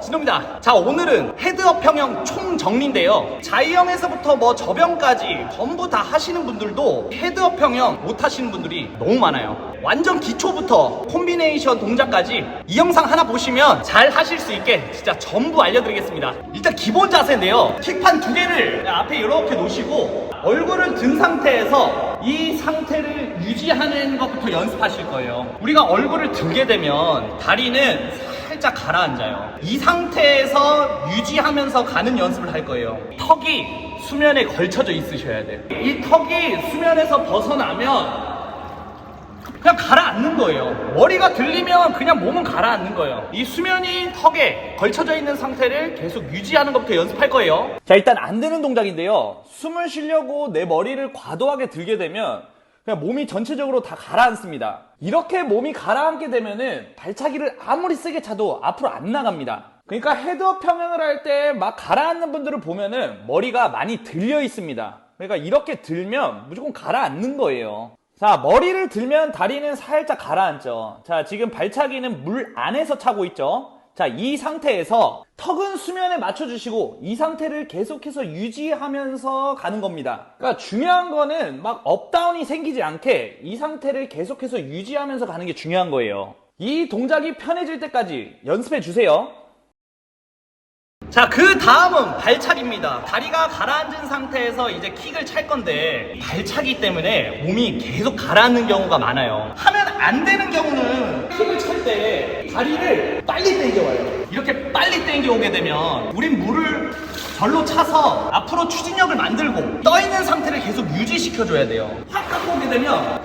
진호입니다. 자, 오늘은 헤드업 평형 총정리인데요. 자이형에서부터 뭐 저병까지 전부 다 하시는 분들도 헤드업 평형 못 하시는 분들이 너무 많아요. 완전 기초부터 콤비네이션 동작까지 이 영상 하나 보시면 잘 하실 수 있게 진짜 전부 알려드리겠습니다. 일단 기본 자세인데요. 킥판 두 개를 앞에 이렇게 놓으시고 얼굴을 든 상태에서 이 상태를 유지하는 것부터 연습하실 거예요. 우리가 얼굴을 들게 되면 다리는 살짝 가라앉아요. 이 상태에서 유지하면서 가는 연습을 할 거예요. 턱이 수면에 걸쳐져 있으셔야 돼요. 이 턱이 수면에서 벗어나면 그냥 가라앉는 거예요. 머리가 들리면 그냥 몸은 가라앉는 거예요. 이 수면이 턱에 걸쳐져 있는 상태를 계속 유지하는 것부터 연습할 거예요. 자, 일단 안 되는 동작인데요. 숨을 쉬려고 내 머리를 과도하게 들게 되면 그냥 몸이 전체적으로 다 가라앉습니다. 이렇게 몸이 가라앉게 되면은 발차기를 아무리 세게 차도 앞으로 안 나갑니다. 그러니까 헤드업 평형을 할 때 막 가라앉는 분들을 보면은 머리가 많이 들려 있습니다. 그러니까 이렇게 들면 무조건 가라앉는 거예요. 자, 머리를 들면 다리는 살짝 가라앉죠. 자, 지금 발차기는 물 안에서 차고 있죠. 자, 이 상태에서 턱은 수면에 맞춰주시고 이 상태를 계속해서 유지하면서 가는 겁니다. 그러니까 중요한 거는 막 업다운이 생기지 않게 이 상태를 계속해서 유지하면서 가는 게 중요한 거예요. 이 동작이 편해질 때까지 연습해 주세요. 자, 그 다음은 발차기입니다. 다리가 가라앉은 상태에서 이제 킥을 찰 건데, 발차기 때문에 몸이 계속 가라앉는 경우가 많아요. 하면 안 되는 경우는 킥을 찰 때 다리를 빨리 당겨와요. 이렇게 빨리 당겨오게 되면, 우린 물을 절로 차서 앞으로 추진력을 만들고, 떠있는 상태를 계속 유지시켜줘야 돼요. 확 갖고 오게 되면,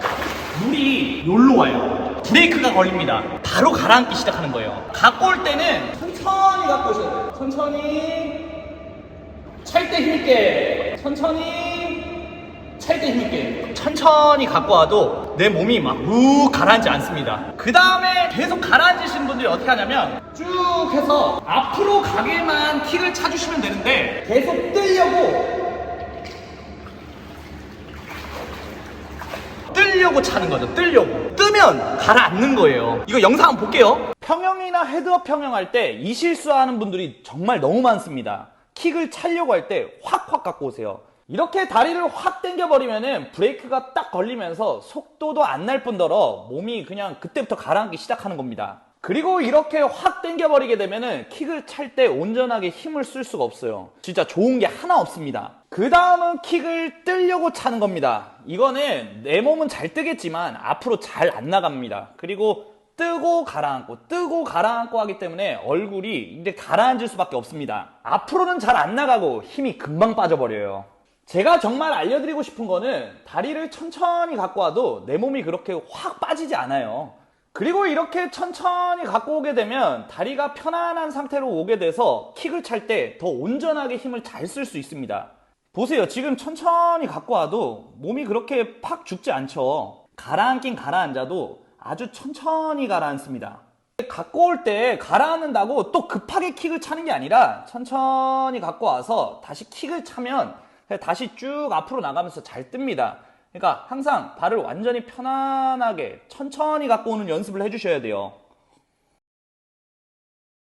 물이 여기로 와요. 브레이크가 걸립니다. 바로 가라앉기 시작하는 거예요. 갖고 올 때는 천천히 갖고 오셔야 돼요. 천천히. 찰 때 힘있게. 천천히. 찰때 힘있게. 천천히 갖고 와도 내 몸이 막 우 가라앉지 않습니다. 그 다음에 계속 가라앉으시는 분들이 어떻게 하냐면 쭉 해서 앞으로 가게만 킥을 차주시면 되는데 계속 뜨려고 뜨려고 차는 거죠. 뜨려고. 뜨면 가라앉는 거예요. 이거 영상 한번 볼게요. 평형이나 헤드업 평형할 때 이 실수하는 분들이 정말 너무 많습니다. 킥을 차려고 할 때 확확 갖고 오세요. 이렇게 다리를 확 당겨버리면은 브레이크가 딱 걸리면서 속도도 안 날 뿐더러 몸이 그냥 그때부터 가라앉기 시작하는 겁니다. 그리고 이렇게 확 당겨버리게 되면은 킥을 찰 때 온전하게 힘을 쓸 수가 없어요. 진짜 좋은 게 하나 없습니다. 그 다음은 킥을 뜨려고 차는 겁니다. 이거는 내 몸은 잘 뜨겠지만 앞으로 잘 안 나갑니다. 그리고 뜨고 가라앉고 뜨고 가라앉고 하기 때문에 얼굴이 이제 가라앉을 수밖에 없습니다. 앞으로는 잘 안 나가고 힘이 금방 빠져버려요. 제가 정말 알려드리고 싶은 거는 다리를 천천히 갖고 와도 내 몸이 그렇게 확 빠지지 않아요. 그리고 이렇게 천천히 갖고 오게 되면 다리가 편안한 상태로 오게 돼서 킥을 찰 때 더 온전하게 힘을 잘 쓸 수 있습니다. 보세요. 지금 천천히 갖고 와도 몸이 그렇게 팍 죽지 않죠. 가라앉긴 가라앉아도 아주 천천히 가라앉습니다. 갖고 올 때 가라앉는다고 또 급하게 킥을 차는 게 아니라 천천히 갖고 와서 다시 킥을 차면 다시 쭉 앞으로 나가면서 잘 뜹니다. 그러니까 항상 발을 완전히 편안하게 천천히 갖고 오는 연습을 해주셔야 돼요.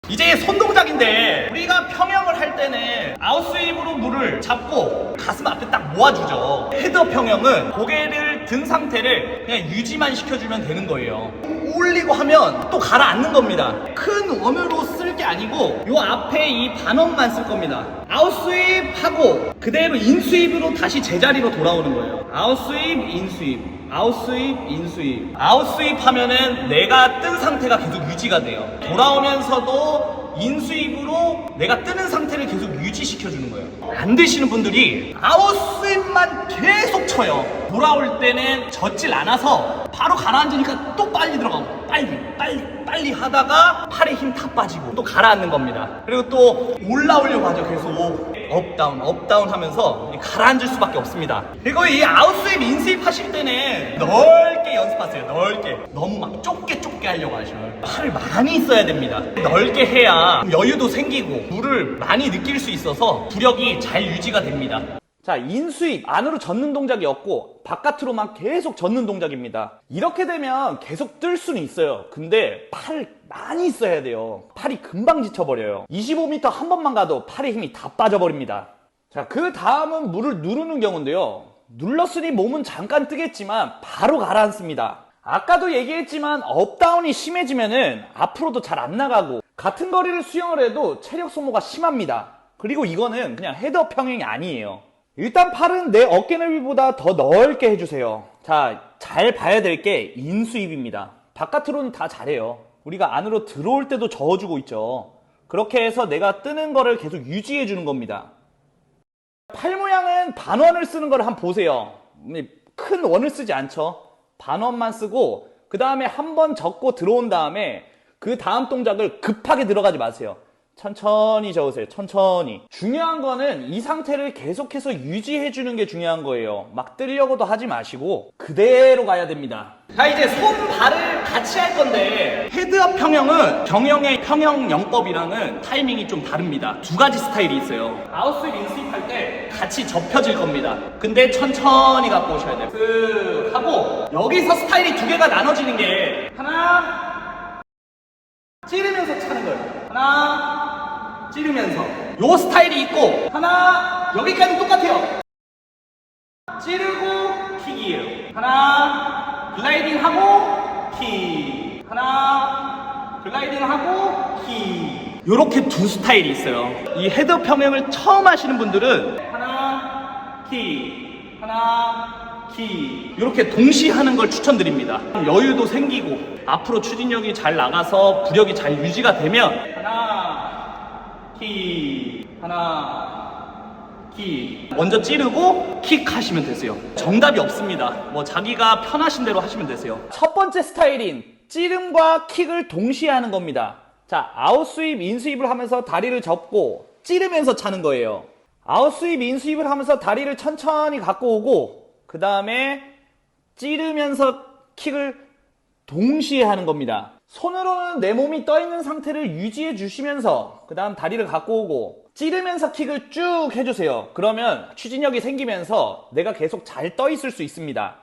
이제 손 동작인데 우리가 평형을 할 때는 아웃스윙으로 물을 잡고 가슴 앞에 딱 모아주죠. 헤드업 평형은 고개를 든 상태를 그냥 유지만 시켜주면 되는 거예요. 올리고 하면 또 가라앉는 겁니다. 큰 원으로 쓸 게 아니고 요 앞에 이 반원만 쓸 겁니다. 아웃스윙 하고 그대로 인스윙으로 다시 제자리로 돌아오는 거예요. 아웃스윙, 인스윙. 아웃스윕, 인스윕. 아웃스윕 하면은 내가 뜬 상태가 계속 유지가 돼요. 돌아오면서도 인스윕으로 내가 뜨는 상태를 계속 유지시켜 주는 거예요. 안 되시는 분들이 아웃스윕만 계속 쳐요. 돌아올 때는 젖질 않아서 바로 가라앉으니까 또 빨리 들어가고 빨리 빨리 빨리 하다가 팔에 힘 다 빠지고 또 가라앉는 겁니다. 그리고 또 올라오려고 하죠. 계속 업다운 업다운 하면서 가라앉을 수밖에 없습니다. 그리고 이 아웃스윕 인스윕 하실 때는 넓게 연습하세요. 넓게 너무 막 좁게 좁게 하려고 하셔요. 팔을 많이 써야 됩니다. 넓게 해야 여유도 생기고 물을 많이 느낄 수 있어서 구력이 잘 유지가 됩니다. 자, 인수입 안으로 젓는 동작이 없고 바깥으로만 계속 젓는 동작입니다. 이렇게 되면 계속 뜰 수는 있어요. 근데 팔 많이 써야 돼요. 팔이 금방 지쳐버려요. 25m 한 번만 가도 팔의 힘이 다 빠져버립니다. 자, 그 다음은 물을 누르는 경우인데요. 눌렀으니 몸은 잠깐 뜨겠지만 바로 가라앉습니다. 아까도 얘기했지만 업다운이 심해지면은 앞으로도 잘 안 나가고 같은 거리를 수영을 해도 체력 소모가 심합니다. 그리고 이거는 그냥 헤드업 평행이 아니에요. 일단 팔은 내 어깨 넓이보다 더 넓게 해주세요. 자, 잘 봐야 될 게 인수입입니다. 바깥으로는 다 잘해요. 우리가 안으로 들어올 때도 저어주고 있죠. 그렇게 해서 내가 뜨는 거를 계속 유지해 주는 겁니다. 팔 모양은 반원을 쓰는 걸 한번 보세요. 음, 큰 원을 쓰지 않죠. 반원만 쓰고 그 다음에 한 번 접고 들어온 다음에 그 다음 동작을 급하게 들어가지 마세요. 천천히 저으세요. 천천히. 중요한 거는 이 상태를 계속해서 유지해 주는 게 중요한 거예요. 막 뜨려고도 하지 마시고 그대로 가야 됩니다. 자 이제 손 발을 같이 할 건데 헤드업 평형은 경영의 평형 영법이랑은 타이밍이 좀 다릅니다. 두 가지 스타일이 있어요. 아웃스윙 인스윙 할때 같이 접혀질 겁니다. 근데 천천히 갖고 오셔야 돼요. 그 하고 여기서 스타일이 두 개가 나눠지는 게 하나 찌르면서 차는 거예요. 하나 찌르면서 요 스타일이 있고 하나 여기까지 똑같아요. 찌르고 킥이에요. 하나 글라이딩 하고 킥. 하나 글라이딩 하고 킥. 요렇게 두 스타일이 있어요. 이 헤드 평형을 처음 하시는 분들은 하나 킥. 하나 킥. 이렇게 동시에 하는 걸 추천드립니다. 여유도 생기고 앞으로 추진력이 잘 나가서 부력이 잘 유지가 되면 하나 킥. 하나 킥. 먼저 찌르고 킥 하시면 되세요. 정답이 없습니다. 뭐 자기가 편하신 대로 하시면 되세요. 첫 번째 스타일인 찌름과 킥을 동시에 하는 겁니다. 자, 아웃스윕, 인스윕을 하면서 다리를 접고 찌르면서 차는 거예요. 아웃스윕, 인스윕을 하면서 다리를 천천히 갖고 오고 그 다음에 찌르면서 킥을 동시에 하는 겁니다. 손으로는 내 몸이 떠 있는 상태를 유지해 주시면서 그 다음 다리를 갖고 오고 찌르면서 킥을 쭉 해주세요. 그러면 추진력이 생기면서 내가 계속 잘 떠 있을 수 있습니다.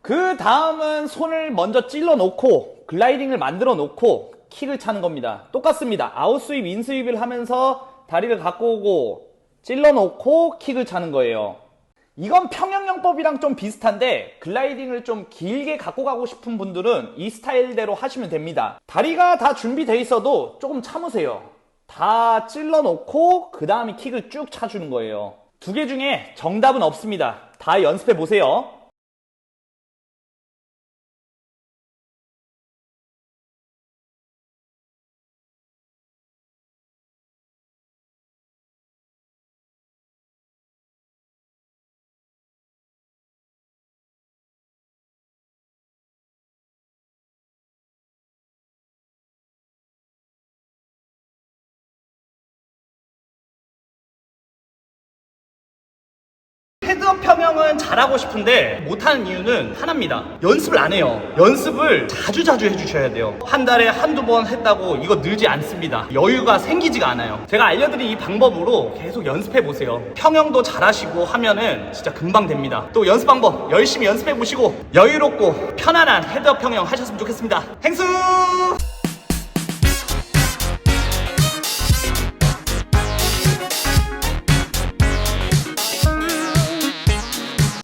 그 다음은 손을 먼저 찔러 놓고 글라이딩을 만들어 놓고 킥을 차는 겁니다. 똑같습니다. 아웃스윕, 인스윕을 하면서 다리를 갖고 오고 찔러 놓고 킥을 차는 거예요. 이건 평형영법이랑 좀 비슷한데 글라이딩을 좀 길게 갖고 가고 싶은 분들은 이 스타일대로 하시면 됩니다. 다리가 다 준비돼 있어도 조금 참으세요. 다 찔러 놓고 그 다음에 킥을 쭉 차주는 거예요. 두 개 중에 정답은 없습니다. 다 연습해 보세요. 헤드업 평형은 잘하고 싶은데 못하는 이유는 하나입니다. 연습을 안 해요. 연습을 자주 자주 해주셔야 돼요. 한 달에 한두 번 했다고 이거 늘지 않습니다. 여유가 생기지가 않아요. 제가 알려드린 이 방법으로 계속 연습해 보세요. 평형도 잘하시고 하면은 진짜 금방 됩니다. 또 연습 방법 열심히 연습해 보시고 여유롭고 편안한 헤드업 평형 하셨으면 좋겠습니다. 행수!